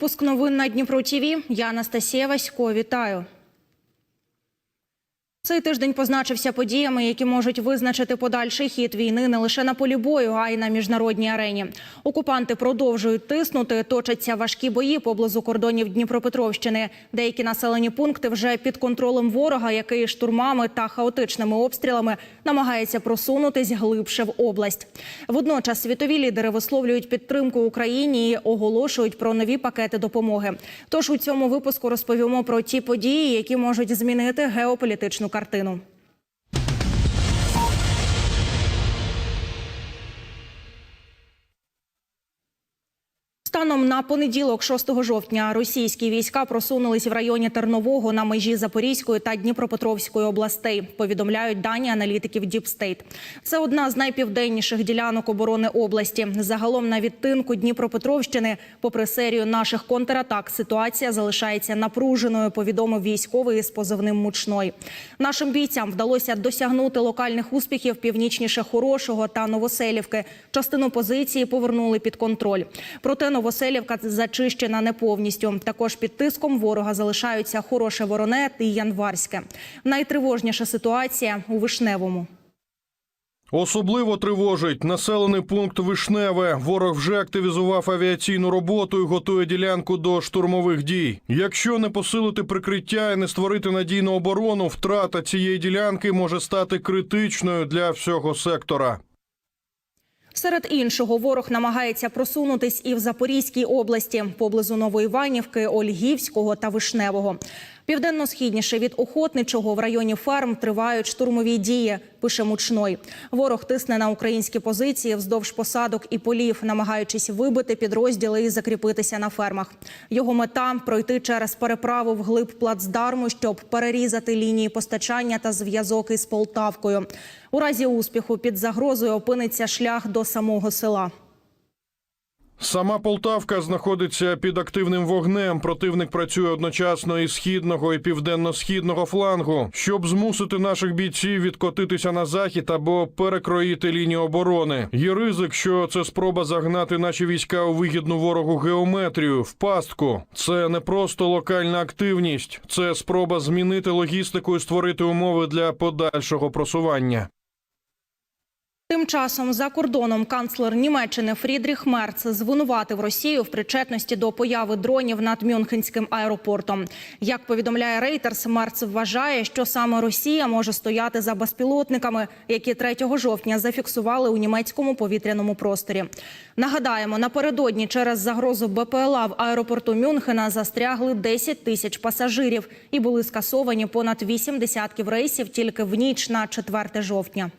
Пуск новин на Дніпро ТІВІ. Я Анастасія Васько. Вітаю. Цей тиждень позначився подіями, які можуть визначити подальший хід війни не лише на полі бою, а й на міжнародній арені. Окупанти продовжують тиснути, точаться важкі бої поблизу кордонів Дніпропетровщини. Деякі населені пункти вже під контролем ворога, який штурмами та хаотичними обстрілами намагається просунутись глибше в область. Водночас світові лідери висловлюють підтримку Україні і оголошують про нові пакети допомоги. Тож у цьому випуску розповімо про ті події, які можуть змінити геополітичну картину. На понеділок, 6 жовтня, російські війська просунулись в районі Тернового на межі Запорізької та Дніпропетровської областей. Повідомляють дані аналітиків Діпстейт. Це одна з найпівденніших ділянок оборони області. Загалом на відтинку Дніпропетровщини, попри серію наших контратак, ситуація залишається напруженою. Повідомив військовий з позивним мучной. Нашим бійцям вдалося досягнути локальних успіхів північніше Хорошого та Новоселівки. Частину позиції повернули під контроль. Проте Новоселівка зачищена не повністю. Також під тиском ворога залишаються Хороше Вороне і Январське. Найтривожніша ситуація у Вишневому. Особливо тривожить населений пункт Вишневе. Ворог вже активізував авіаційну роботу і готує ділянку до штурмових дій. Якщо не посилити прикриття і не створити надійну оборону, втрата цієї ділянки може стати критичною для всього сектора. Серед іншого, ворог намагається просунутись і в Запорізькій області, поблизу Новоіванівки, Ольгівського та Вишневого. Південно-східніше від Охотничого в районі ферм тривають штурмові дії, пише Мучной. Ворог тисне на українські позиції вздовж посадок і полів, намагаючись вибити підрозділи і закріпитися на фермах. Його мета – пройти через переправу вглиб плацдарму, щоб перерізати лінії постачання та зв'язок із Полтавкою. У разі успіху під загрозою опиниться шлях до самого села. Сама Полтавка знаходиться під активним вогнем. Противник працює одночасно із східного і південно-східного флангу, щоб змусити наших бійців відкотитися на захід або перекроїти лінію оборони. Є ризик, що це спроба загнати наші війська у вигідну ворогу геометрію в пастку. Це не просто локальна активність, це спроба змінити логістику і створити умови для подальшого просування. Тим часом за кордоном канцлер Німеччини Фрідріх Мерц звинуватив Росію в причетності до появи дронів над Мюнхенським аеропортом. Як повідомляє Рейтерс, Мерц вважає, що саме Росія може стояти за безпілотниками, які 3 жовтня зафіксували у німецькому повітряному просторі. Нагадаємо, напередодні через загрозу БПЛА в аеропорту Мюнхена застрягли 10 тисяч пасажирів і були скасовані понад 8 десятків рейсів тільки в ніч на 4 жовтня.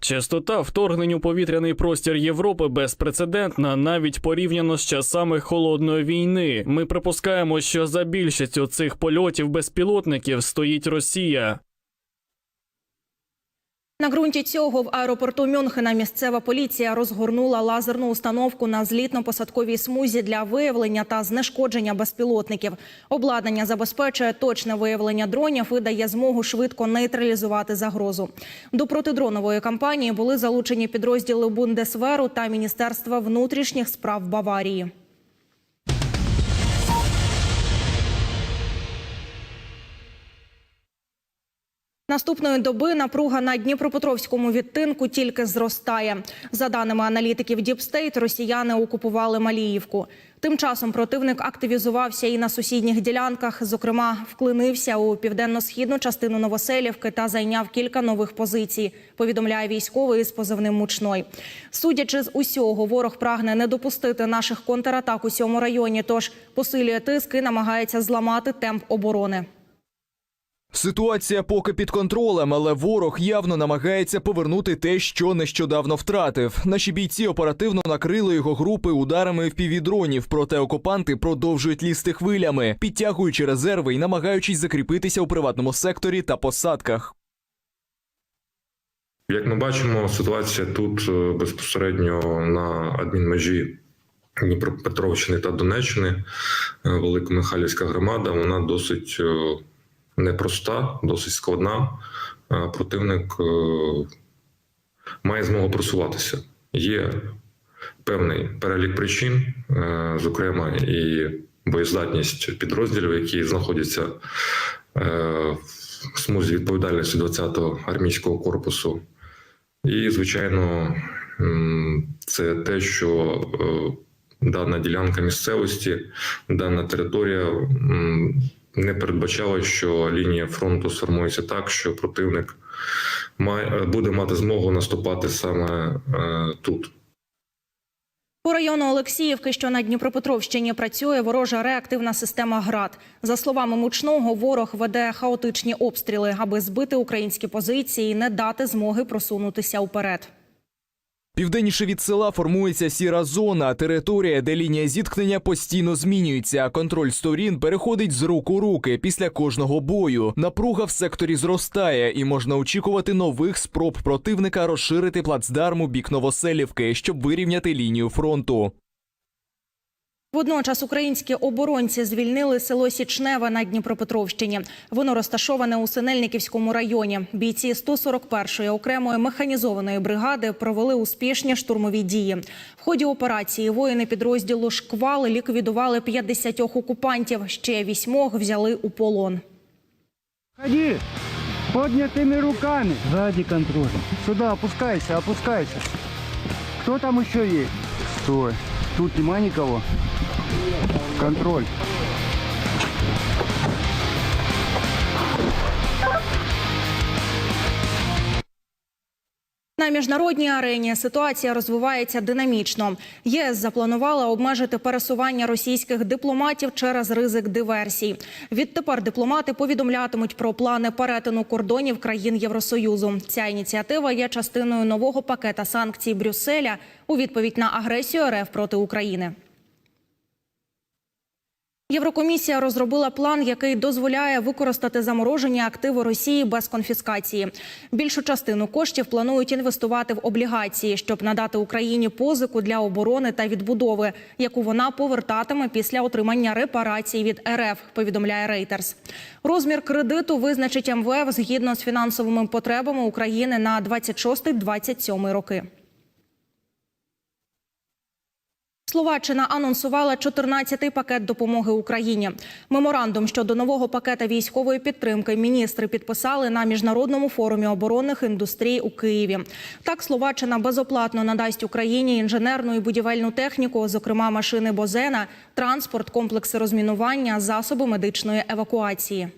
Частота вторгнень у повітряний простір Європи безпрецедентна, навіть порівняно з часами холодної війни. Ми припускаємо, що за більшістю цих польотів безпілотників стоїть Росія. На ґрунті цього в аеропорту Мюнхена місцева поліція розгорнула лазерну установку на злітно-посадковій смузі для виявлення та знешкодження безпілотників. Обладнання забезпечує точне виявлення дронів і дає змогу швидко нейтралізувати загрозу. До протидронової кампанії були залучені підрозділи Бундесверу та Міністерства внутрішніх справ Баварії. Наступної доби напруга на Дніпропетровському відтинку тільки зростає. За даними аналітиків Діпстейт, росіяни окупували Маліївку. Тим часом противник активізувався і на сусідніх ділянках. Зокрема, вклинився у південно-східну частину Новоселівки та зайняв кілька нових позицій. Повідомляє військовий з позивним мучной. Судячи з усього, ворог прагне не допустити наших контратак у цьому районі. Тож посилює тиск і намагається зламати темп оборони. Ситуація поки під контролем, але ворог явно намагається повернути те, що нещодавно втратив. Наші бійці оперативно накрили його групи ударами впівдронів, проте окупанти продовжують лізти хвилями, підтягуючи резерви і намагаючись закріпитися у приватному секторі та посадках. Як ми бачимо, ситуація тут е, безпосередньо на адмінмежі Дніпропетровщини та Донеччини, е, Великомихайлівська громада, вона досить е, непроста, досить складна. Е, Противник е, має змогу просуватися. Є певний перелік причин, е, зокрема і боєздатність підрозділів, які знаходяться в смузі відповідальності 20-го армійського корпусу. І, звичайно, це те, що дана ділянка місцевості, дана територія не передбачала, що лінія фронту сформується так, що противник має, буде мати змогу наступати саме е, тут. По району Олексіївки, що на Дніпропетровщині працює ворожа реактивна система ГРАД. За словами мучного, ворог веде хаотичні обстріли, аби збити українські позиції і не дати змоги просунутися уперед. Південніше від села формується сіра зона, територія, де лінія зіткнення постійно змінюється. Контроль сторін переходить з рук у руки після кожного бою. Напруга в секторі зростає, і можна очікувати нових спроб противника розширити плацдарм у бік Новоселівки, щоб вирівняти лінію фронту. Водночас українські оборонці звільнили село Січневе на Дніпропетровщині. Воно розташоване у Синельниківському районі. Бійці 141-ї окремої механізованої бригади провели успішні штурмові дії. В ході операції воїни підрозділу «Шквал» ліквідували 50 окупантів. Ще вісьмох взяли у полон. Ходи поднятыми руками. Сзади контроль. Сюда опускайся, опускайся. Кто там еще есть? Стой. Тут нема никого. Контроль. На міжнародній арені ситуація розвивається динамічно. ЄС запланувала обмежити пересування російських дипломатів через ризик диверсій. Відтепер дипломати повідомлятимуть про плани перетину кордонів країн Євросоюзу. Ця ініціатива є частиною нового пакета санкцій Брюсселя у відповідь на агресію РФ проти України. Єврокомісія розробила план, який дозволяє використати заморожені активи Росії без конфіскації. Більшу частину коштів планують інвестувати в облігації, щоб надати Україні позику для оборони та відбудови, яку вона повертатиме після отримання репарацій від РФ. Повідомляє Рейтерс. Розмір кредиту визначить МВФ згідно з фінансовими потребами України на 26-27 роки. Словаччина анонсувала 14-й пакет допомоги Україні. Меморандум щодо нового пакета військової підтримки міністри підписали на міжнародному форумі оборонних індустрій у Києві. Так, Словаччина безоплатно надасть Україні інженерну і будівельну техніку, зокрема машини Бозена, транспорт, комплекси розмінування, засоби медичної евакуації.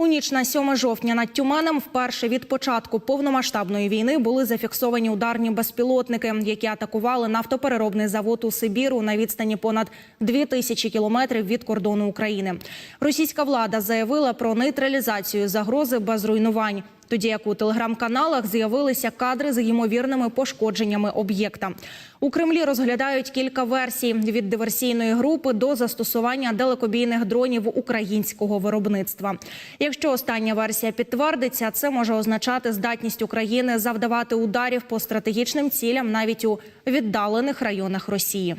У ніч на 7 жовтня над Тюменем вперше від початку повномасштабної війни були зафіксовані ударні безпілотники, які атакували нафтопереробний завод у Сибіру на відстані понад 2000 тисячі кілометрів від кордону України. Російська влада заявила про нейтралізацію загрози без руйнувань. Тоді як у телеграм-каналах з'явилися кадри з ймовірними пошкодженнями об'єкта. У Кремлі розглядають кілька версій від диверсійної групи до застосування далекобійних дронів українського виробництва. Якщо остання версія підтвердиться, це може означати здатність України завдавати ударів по стратегічним цілям навіть у віддалених районах Росії.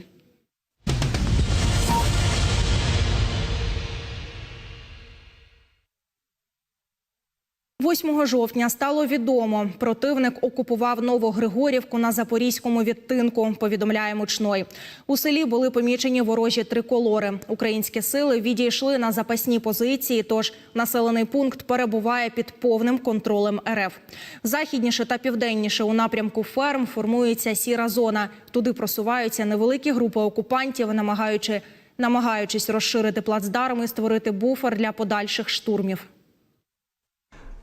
8 жовтня стало відомо. Противник окупував Новогригорівку на запорізькому відтинку. Повідомляє мучной. У селі були помічені ворожі триколори. Українські сили відійшли на запасні позиції. Тож населений пункт перебуває під повним контролем РФ. Західніше та південніше у напрямку ферм формується сіра зона. Туди просуваються невеликі групи окупантів, намагаючи намагаючись розширити плацдарм і створити буфер для подальших штурмів.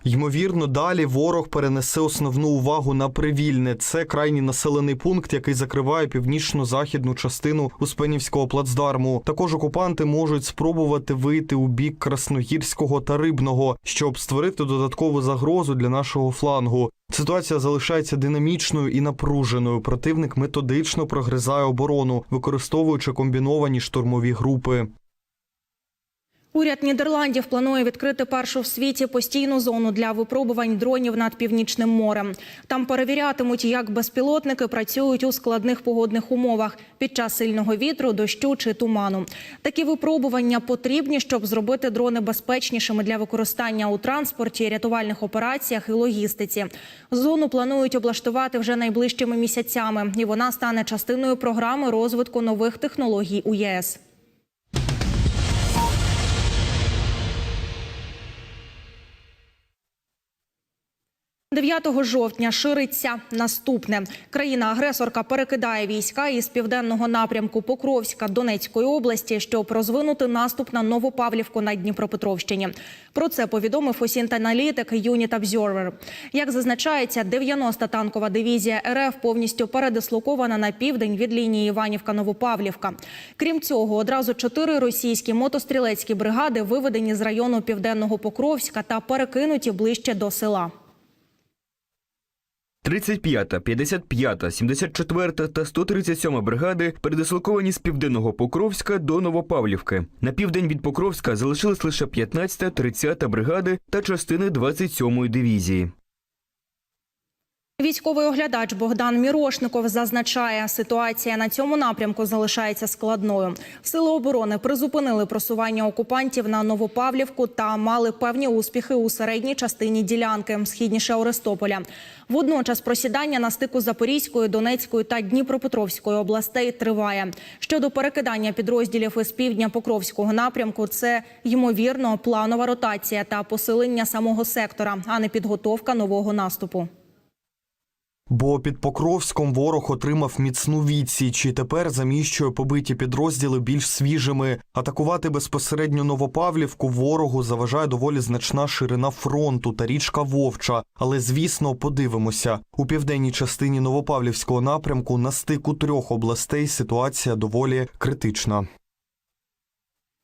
Ймовірно, далі ворог перенесе основну увагу на привільне. Це крайній населений пункт, який закриває північно-західну частину Успенівського плацдарму. Також окупанти можуть спробувати вийти у бік Красногірського та Рибного, щоб створити додаткову загрозу для нашого флангу. Ситуація залишається динамічною і напруженою. Противник методично прогризає оборону, використовуючи комбіновані штурмові групи. Уряд Нідерландів планує відкрити першу в світі постійну зону для випробувань дронів над північним морем. Там перевірятимуть, як безпілотники працюють у складних погодних умовах під час сильного вітру, дощу чи туману. Такі випробування потрібні, щоб зробити дрони безпечнішими для використання у транспорті, рятувальних операціях і логістиці. Зону планують облаштувати вже найближчими місяцями, і вона стане частиною програми розвитку нових технологій у ЄС. 9 жовтня шириться наступне. Країна-агресорка перекидає війська із південного напрямку Покровська Донецької області, щоб розвинути наступ на Новопавлівку на Дніпропетровщині. Про це повідомив осінт-аналітик Unit Observer. Як зазначається, 90-та танкова дивізія РФ повністю передислокована на південь від лінії Іванівка-Новопавлівка. Крім цього, одразу чотири російські мотострілецькі бригади виведені з району південного Покровська та перекинуті ближче до села. 35-та, 55-та, 74-та та 137-та бригади передислоковані з південного Покровська до Новопавлівки. На південь від Покровська залишились лише 15-та, 30-та бригади та частини 27-ї дивізії. Військовий оглядач Богдан Мірошников зазначає, ситуація на цьому напрямку залишається складною. Сили оборони призупинили просування окупантів на Новопавлівку та мали певні успіхи у середній частині ділянки, східніше Орестополя. Водночас просідання на стику Запорізької, Донецької та Дніпропетровської областей триває. Щодо перекидання підрозділів із півдня Покровського напрямку, це ймовірно планова ротація та посилення самого сектора, а не підготовка нового наступу. Бо під Покровськом ворог отримав міцну відсіч і тепер заміщує побиті підрозділи більш свіжими. Атакувати безпосередньо Новопавлівку ворогу заважає доволі значна ширина фронту та річка Вовча. Але звісно, подивимося у південній частині Новопавлівського напрямку на стику трьох областей ситуація доволі критична.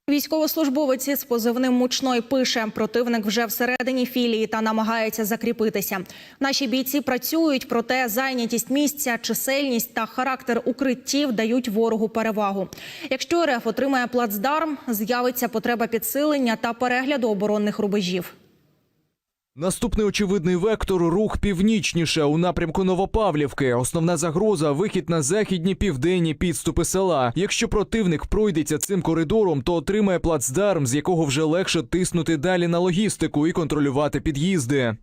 Військовослужбовець з позивним мучной пише: противник вже всередині філії та намагається закріпитися. Наші бійці працюють, проте зайнятість місця, чисельність та характер укриттів дають ворогу перевагу. Якщо РФ отримає плацдарм, з'явиться потреба підсилення та перегляду оборонних рубежів. Наступний очевидний вектор рух північніше у напрямку Новопавлівки. Основна загроза вихід на західні південні підступи села. Якщо противник пройдеться цим коридором, то отримає плацдарм, з якого вже легше тиснути далі на логістику і контролювати під'їзди.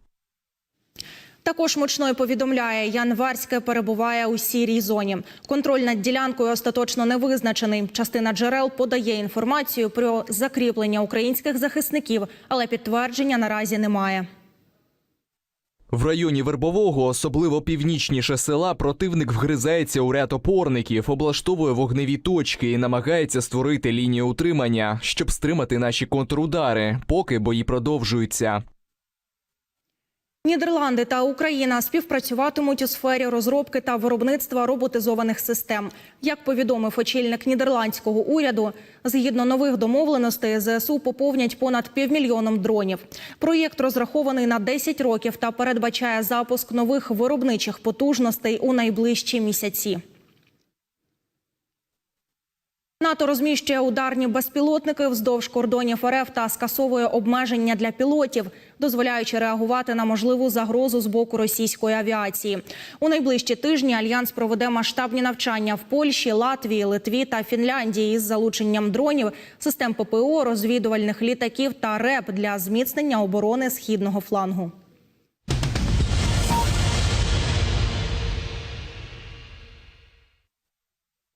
Також мучной повідомляє, Январське перебуває у сірій зоні. Контроль над ділянкою остаточно не визначений. Частина джерел подає інформацію про закріплення українських захисників, але підтвердження наразі немає. В районі Вербового, особливо північніше села, противник вгризається у ряд опорників, облаштовує вогневі точки і намагається створити лінію утримання, щоб стримати наші контрудари, поки бої продовжуються. Нідерланди та Україна співпрацюватимуть у сфері розробки та виробництва роботизованих систем. Як повідомив очільник нідерландського уряду, згідно нових домовленостей ЗСУ поповнять понад півмільйоном дронів. Проєкт розрахований на 10 років та передбачає запуск нових виробничих потужностей у найближчі місяці. НАТО розміщує ударні безпілотники вздовж кордонів РФ та скасовує обмеження для пілотів, дозволяючи реагувати на можливу загрозу з боку російської авіації. У найближчі тижні альянс проведе масштабні навчання в Польщі, Латвії, Литві та Фінляндії із залученням дронів, систем ППО, розвідувальних літаків та РЕП для зміцнення оборони східного флангу.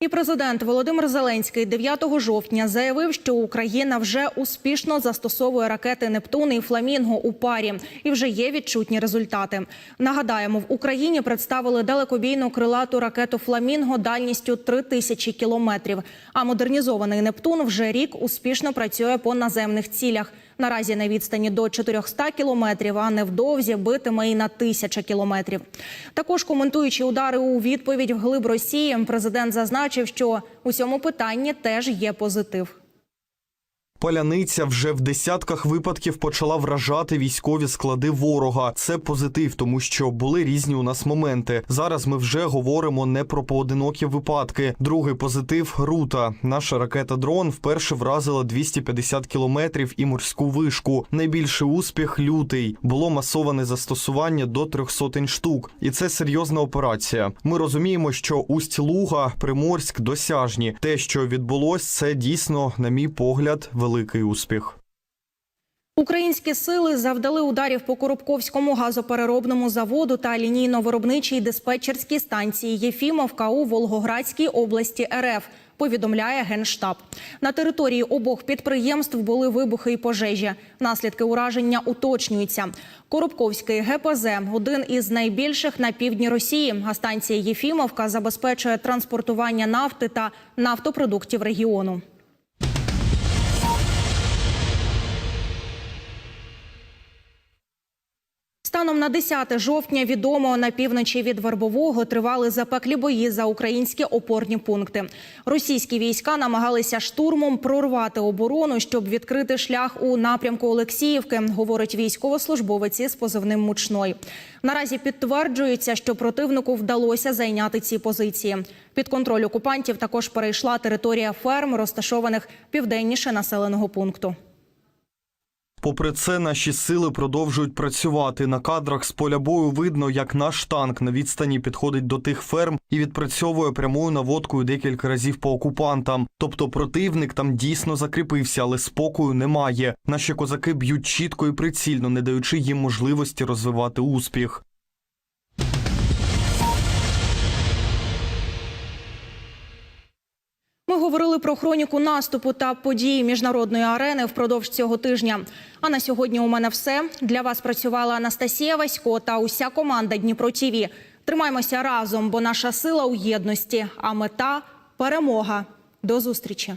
І президент Володимир Зеленський 9 жовтня заявив, що Україна вже успішно застосовує ракети Нептун і Фламінго у парі, і вже є відчутні результати. Нагадаємо, в Україні представили далекобійну крилату ракету Фламінго дальністю 3 тисячі кілометрів. А модернізований Нептун вже рік успішно працює по наземних цілях. Наразі на відстані до 400 кілометрів, а невдовзі битиме і на тисяча кілометрів. Також коментуючи удари у відповідь в глиб Росії, президент зазначив, що у цьому питанні теж є позитив. Паляниця вже в десятках випадків почала вражати військові склади ворога. Це позитив, тому що були різні у нас моменти. Зараз ми вже говоримо не про поодинокі випадки. Другий позитив рута. Наша ракета дрон вперше вразила 250 кілометрів і морську вишку. Найбільший успіх лютий. Було масоване застосування до трьох сотень штук, і це серйозна операція. Ми розуміємо, що усть Луга, Приморськ досяжні. Те, що відбулось, це дійсно, на мій погляд, великий успіх. Українські сили завдали ударів по Коробковському газопереробному заводу та лінійно-виробничій диспетчерській станції Єфімовка у Волгоградській області РФ. Повідомляє генштаб на території обох підприємств були вибухи і пожежі. Наслідки ураження уточнюються. Коробковський ГПЗ один із найбільших на півдні Росії. А станція Єфімовка забезпечує транспортування нафти та нафтопродуктів регіону. Станом на 10 жовтня відомо на півночі від Вербового тривали запеклі бої за українські опорні пункти. Російські війська намагалися штурмом прорвати оборону, щоб відкрити шлях у напрямку Олексіївки, говорить військовослужбовець із позивним мучной. Наразі підтверджується, що противнику вдалося зайняти ці позиції. Під контроль окупантів також перейшла територія ферм, розташованих південніше населеного пункту. Попри це, наші сили продовжують працювати. На кадрах з поля бою видно, як наш танк на відстані підходить до тих ферм і відпрацьовує прямою наводкою декілька разів по окупантам. Тобто противник там дійсно закріпився, але спокою немає. Наші козаки б'ють чітко і прицільно, не даючи їм можливості розвивати успіх. Говорили про хроніку наступу та події міжнародної арени впродовж цього тижня. А на сьогодні у мене все. Для вас працювала Анастасія Васько та уся команда Дніпро ТІВІ. Тримаймося разом, бо наша сила у єдності, а мета перемога. До зустрічі.